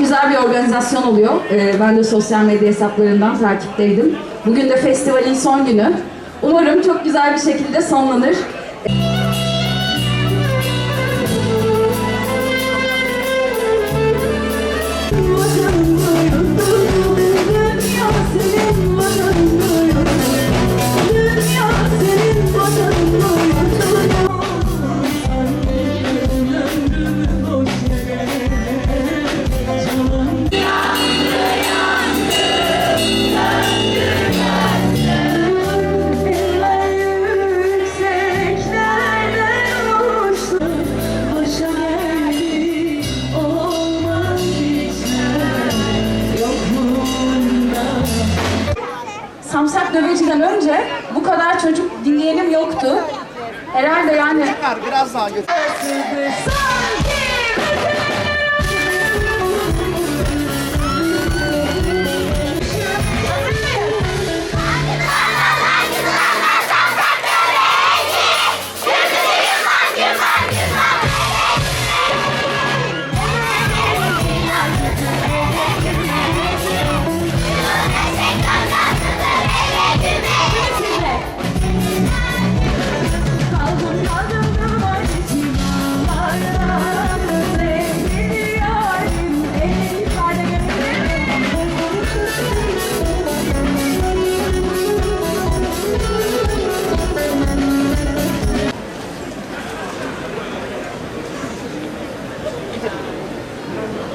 güzel bir organizasyon oluyor. Ee, ben de sosyal medya hesaplarından takipteydim. Bugün de festivalin son günü. Umarım çok güzel bir şekilde sonlanır. Vatanın Samsak Döveci'den önce bu kadar çocuk dinleyenim yoktu. Herhalde yani biraz daha götür.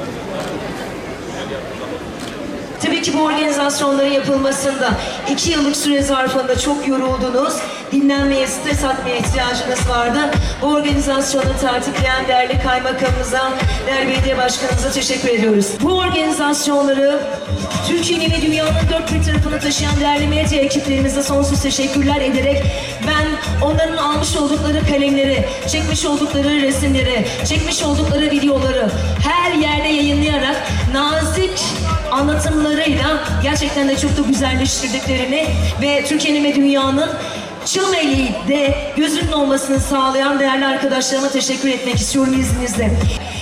Thank you. Tabii ki bu organizasyonların yapılmasında iki yıllık süre zarfında çok yoruldunuz. Dinlenmeye, stres atmaya ihtiyacınız vardı. Bu organizasyonu tertipleyen değerli kaymakamımıza, değerli belediye başkanımıza teşekkür ediyoruz. Bu organizasyonları Türkiye'nin ve dünyanın dört bir tarafına taşıyan değerli medya ekiplerimize sonsuz teşekkürler ederek ben onların almış oldukları kalemleri, çekmiş oldukları resimleri, çekmiş oldukları videoları her yerde yayınlayarak nazik anlatımlarıyla gerçekten de çok da güzelleştirdiklerini ve Türkiye'nin ve dünyanın Çameli de gözünün olmasını sağlayan değerli arkadaşlarıma teşekkür etmek istiyorum izninizle.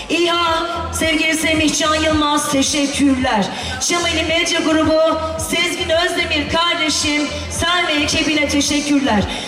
İHA, sevgili Semih Can Yılmaz teşekkürler. Çameli Medya Grubu, Sezgin Özdemir kardeşim, Selvi ekibine teşekkürler.